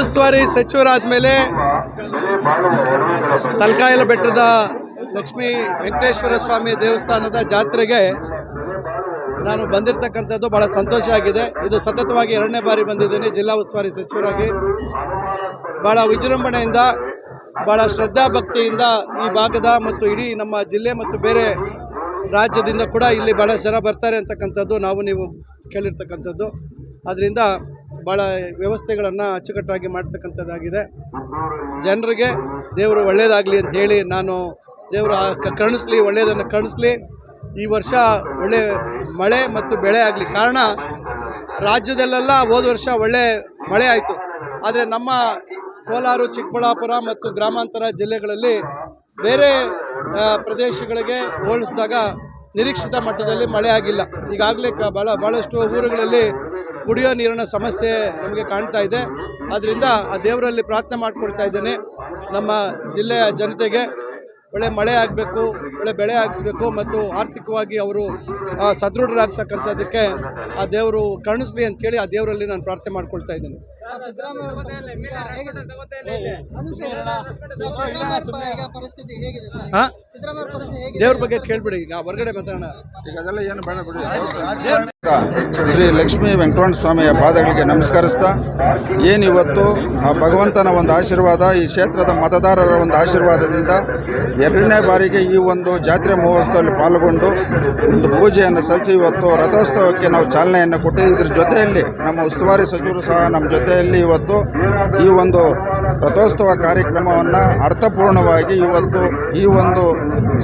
ಉಸ್ತುವಾರಿ ಸಚಿವರಾದ ಮೇಲೆ ತಲಕಾಯಲ ಬೆಟ್ಟದ ಲಕ್ಷ್ಮೀ ವೆಂಕಟೇಶ್ವರ ಸ್ವಾಮಿ ದೇವಸ್ಥಾನದ ಜಾತ್ರೆಗೆ ನಾನು ಬಂದಿರತಕ್ಕಂಥದ್ದು ಭಾಳ ಸಂತೋಷ ಆಗಿದೆ. ಇದು ಸತತವಾಗಿ ಎರಡನೇ ಬಾರಿ ಬಂದಿದ್ದೀನಿ ಜಿಲ್ಲಾ ಉಸ್ತುವಾರಿ ಸಚಿವರಾಗಿ. ಭಾಳ ವಿಜೃಂಭಣೆಯಿಂದ ಭಾಳ ಶ್ರದ್ಧಾಭಕ್ತಿಯಿಂದ ಈ ಭಾಗದ ಮತ್ತು ಇಡೀ ನಮ್ಮ ಜಿಲ್ಲೆ ಮತ್ತು ಬೇರೆ ರಾಜ್ಯದಿಂದ ಕೂಡ ಇಲ್ಲಿ ಭಾಳಷ್ಟು ಜನ ಬರ್ತಾರೆ ಅಂತಕ್ಕಂಥದ್ದು ನಾವು ನೀವು ಕೇಳಿರ್ತಕ್ಕಂಥದ್ದು. ಅದರಿಂದ ಭಾಳ ವ್ಯವಸ್ಥೆಗಳನ್ನು ಅಚ್ಚುಕಟ್ಟಾಗಿ ಮಾಡ್ತಕ್ಕಂಥದ್ದಾಗಿದೆ. ಜನರಿಗೆ ದೇವರು ಒಳ್ಳೆಯದಾಗಲಿ ಅಂತ ಹೇಳಿ ನಾನು ದೇವರು ಕರುಣಿಸ್ಲಿ ಒಳ್ಳೆಯದನ್ನು ಕರುಣಿಸ್ಲಿ, ಈ ವರ್ಷ ಒಳ್ಳೆ ಮಳೆ ಮತ್ತು ಬೆಳೆ ಆಗಲಿ. ಕಾರಣ, ರಾಜ್ಯದಲ್ಲೆಲ್ಲ ಹೋದ ವರ್ಷ ಒಳ್ಳೆ ಮಳೆ ಆಯಿತು. ಆದರೆ ನಮ್ಮ ಕೋಲಾರ, ಚಿಕ್ಕಬಳ್ಳಾಪುರ ಮತ್ತು ಗ್ರಾಮಾಂತರ ಜಿಲ್ಲೆಗಳಲ್ಲಿ ಬೇರೆ ಪ್ರದೇಶಗಳಿಗೆ ಹೋಲಿಸಿದಾಗ ನಿರೀಕ್ಷಿತ ಮಟ್ಟದಲ್ಲಿ ಮಳೆ ಆಗಿಲ್ಲ. ಈಗಾಗಲೇ ಕ ಭಾಳ ಭಾಳಷ್ಟು ಊರುಗಳಲ್ಲಿ ಕುಡಿಯೋ ನೀರಿನ ಸಮಸ್ಯೆ ನಮಗೆ ಕಾಣ್ತಾ ಇದೆ. ಆದ್ದರಿಂದ ಆ ದೇವರಲ್ಲಿ ಪ್ರಾರ್ಥನೆ ಮಾಡ್ಕೊಳ್ತಾ ಇದ್ದೇನೆ. ನಮ್ಮ ಜಿಲ್ಲೆಯ ಜನತೆಗೆ ಒಳ್ಳೆ ಮಳೆ ಆಗಬೇಕು, ಒಳ್ಳೆ ಬೆಳೆ ಹಾಕಿಸ್ಬೇಕು ಮತ್ತು ಆರ್ಥಿಕವಾಗಿ ಅವರು ಸದೃಢರಾಗ್ತಕ್ಕಂಥದ್ದಕ್ಕೆ ಆ ದೇವರು ಕರುಣಿಸ್ಲಿ ಅಂತೇಳಿ ಆ ದೇವರಲ್ಲಿ ನಾನು ಪ್ರಾರ್ಥನೆ ಮಾಡ್ಕೊಳ್ತಾ ಇದ್ದೀನಿ. ಸಿದ್ದರಾಮಯ್ಯ ಪರಿಸ್ಥಿತಿ ಹೇಗಿದೆ ಸರ್? ಹಾಂ? ಪರಿಸ್ಥಿತಿ ಹೇಗಿದೆ? ದೇವ್ರ ಬಗ್ಗೆ ಕೇಳ್ಬಿಡಿ ಈಗ ಹೊರಗಡೆ ಮಾತಾಡೋಣ ಈಗ ಅದೆಲ್ಲ ಏನು ಬೇಡ ಬಿಡಿ. ಶ್ರೀ ಲಕ್ಷ್ಮೀ ವೆಂಕಟರಮಣ ಸ್ವಾಮಿಯ ಪಾದಗಳಿಗೆ ನಮಸ್ಕರಿಸ್ತಾ ಏನಿವತ್ತು ಆ ಭಗವಂತನ ಒಂದು ಆಶೀರ್ವಾದ ಈ ಕ್ಷೇತ್ರದ ಮತದಾರರ ಒಂದು ಆಶೀರ್ವಾದದಿಂದ ಎರಡನೇ ಬಾರಿಗೆ ಈ ಒಂದು ಜಾತ್ರೆ ಮಹೋತ್ಸವದಲ್ಲಿ ಪಾಲ್ಗೊಂಡು ಒಂದು ಪೂಜೆಯನ್ನು ಸಲ್ಲಿಸಿ ಇವತ್ತು ರಥೋತ್ಸವಕ್ಕೆ ನಾವು ಚಾಲನೆಯನ್ನು ಕೊಟ್ಟು ಇದ್ರ ಜೊತೆಯಲ್ಲಿ ನಮ್ಮ ಉಸ್ತುವಾರಿ ಸಚಿವರು ಸಹ ನಮ್ಮ ಜೊತೆಯಲ್ಲಿ ಇವತ್ತು ಈ ಒಂದು ರಥೋತ್ಸವ ಕಾರ್ಯಕ್ರಮವನ್ನು ಅರ್ಥಪೂರ್ಣವಾಗಿ ಇವತ್ತು ಈ ಒಂದು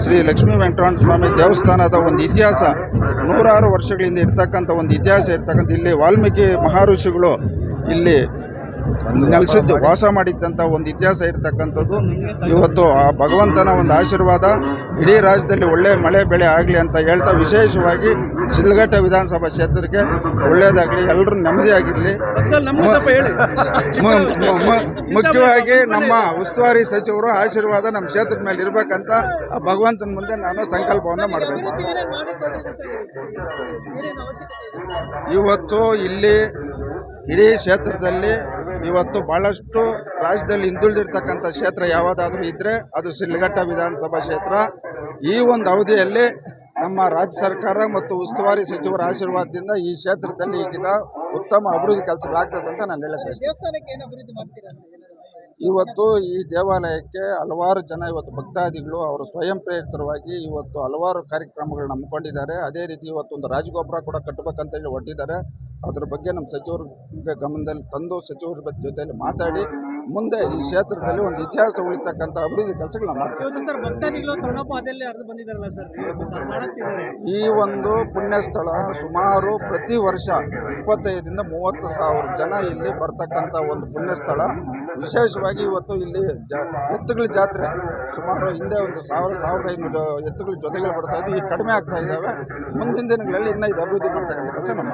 ಶ್ರೀ ಲಕ್ಷ್ಮೀ ವೆಂಕಟರಮಣ ಸ್ವಾಮಿ ದೇವಸ್ಥಾನದ ಒಂದು ಇತಿಹಾಸ, ನೂರಾರು ವರ್ಷಗಳಿಂದ ಇರ್ತಕ್ಕಂಥ ಒಂದು ಇತಿಹಾಸ ಇರ್ತಕ್ಕಂಥ ಇಲ್ಲಿ ವಾಲ್ಮೀಕಿ ಮಹರ್ಷಿಗಳು ಇಲ್ಲಿ ನೆಲೆಸಿದ್ದು, ವಾಸ ಮಾಡಿದ್ದಂಥ ಒಂದು ಇತಿಹಾಸ ಇರತಕ್ಕಂಥದ್ದು. ಇವತ್ತು ಆ ಭಗವಂತನ ಒಂದು ಆಶೀರ್ವಾದ, ಇಡೀ ರಾಜ್ಯದಲ್ಲಿ ಒಳ್ಳೆ ಮಳೆ, ಬೆಳೆ ಆಗಲಿ ಅಂತ ಹೇಳ್ತಾ ವಿಶೇಷವಾಗಿ ಶಿಲ್ಘಟ್ಟ ವಿಧಾನಸಭಾ ಕ್ಷೇತ್ರಕ್ಕೆ ಒಳ್ಳೆಯದಾಗಲಿ ಎಲ್ಲರೂ ನೆಮ್ಮದಿಯಾಗಿರಲಿ. ಮುಖ್ಯವಾಗಿ ನಮ್ಮ ಉಸ್ತುವಾರಿ ಸಚಿವರು ಆಶೀರ್ವಾದ ನಮ್ಮ ಕ್ಷೇತ್ರದ ಮೇಲೆ ಇರಬೇಕಂತ ಆ ಭಗವಂತನ ಮುಂದೆ ನಾನು ಸಂಕಲ್ಪವನ್ನು ಮಾಡಿದೆ ಇವತ್ತು ಇಲ್ಲಿ ಇಡೀ ಕ್ಷೇತ್ರದಲ್ಲಿ ಇವತ್ತು ಭಾಳಷ್ಟು ರಾಜ್ಯದಲ್ಲಿ ಹಿಂದುಳಿದಿರ್ತಕ್ಕಂಥ ಕ್ಷೇತ್ರ ಯಾವುದಾದ್ರೂ ಇದ್ದರೆ ಅದು ಶಿಲ್ಘಟ್ಟ ವಿಧಾನಸಭಾ ಕ್ಷೇತ್ರ. ಈ ಒಂದು ಅವಧಿಯಲ್ಲಿ ನಮ್ಮ ರಾಜ್ಯ ಸರ್ಕಾರ ಮತ್ತು ಉಸ್ತುವಾರಿ ಸಚಿವರ ಆಶೀರ್ವಾದದಿಂದ ಈ ಕ್ಷೇತ್ರದಲ್ಲಿ ಈಗಿನ ಉತ್ತಮ ಅಭಿವೃದ್ಧಿ ಕೆಲಸಗಳಾಗ್ತದೆ ಅಂತ ನಾನು ಹೇಳಕ್ಕೆ ಬಯಸ್ತೀನಿ. ಇವತ್ತು ಈ ದೇವಾಲಯಕ್ಕೆ ಹಲವಾರು ಜನ ಇವತ್ತು ಭಕ್ತಾದಿಗಳು ಅವರು ಸ್ವಯಂ ಪ್ರೇರಿತರವಾಗಿ ಇವತ್ತು ಹಲವಾರು ಕಾರ್ಯಕ್ರಮಗಳನ್ನ ಹಮ್ಮಿಕೊಂಡಿದ್ದಾರೆ. ಅದೇ ರೀತಿ ಇವತ್ತು ಒಂದು ರಾಜಗೋಪುರ ಕೂಡ ಕಟ್ಟಬೇಕಂತ ಹೇಳಿ ಹೊರಟಿದ್ದಾರೆ. ಅದ್ರ ಬಗ್ಗೆ ನಮ್ಮ ಸಚಿವರ ಗಮನದಲ್ಲಿ ತಂದು ಸಚಿವರ ಜೊತೆಯಲ್ಲಿ ಮಾತಾಡಿ ಮುಂದೆ ಈ ಕ್ಷೇತ್ರದಲ್ಲಿ ಒಂದು ಇತಿಹಾಸ ಉಳಿತಕ್ಕಂಥ ಅಭಿವೃದ್ಧಿ ಕೆಲಸಗಳನ್ನ ಮಾಡ್ತೀವಿ ಈ ಒಂದು ಪುಣ್ಯಸ್ಥಳ ಸುಮಾರು ಪ್ರತಿ ವರ್ಷ ಇಪ್ಪತ್ತೈದರಿಂದ ಮೂವತ್ತು ಸಾವಿರ ಜನ ಇಲ್ಲಿ ಬರ್ತಕ್ಕಂಥ ಒಂದು ಪುಣ್ಯಸ್ಥಳ. ವಿಶೇಷವಾಗಿ ಇವತ್ತು ಇಲ್ಲಿ ಜಾ ಎತ್ತುಗಳ ಜಾತ್ರೆ ಸುಮಾರು ಹಿಂದೆ ಒಂದು ಸಾವಿರ ಸಾವಿರದ ಐನೂರು ಎತ್ತುಗಳ ಜೊತೆಗಳು ಬರ್ತಾ ಇದ್ವಿ. ಈಗ ಕಡಿಮೆ ಆಗ್ತಾ ಇದ್ದಾವೆ. ಮುಂದಿನ ದಿನಗಳಲ್ಲಿ ಇನ್ನೂ ಇದು ಅಭಿವೃದ್ಧಿ ಮಾಡ್ತಕ್ಕಂಥ ಕೆಲಸ ನಮ್ಮ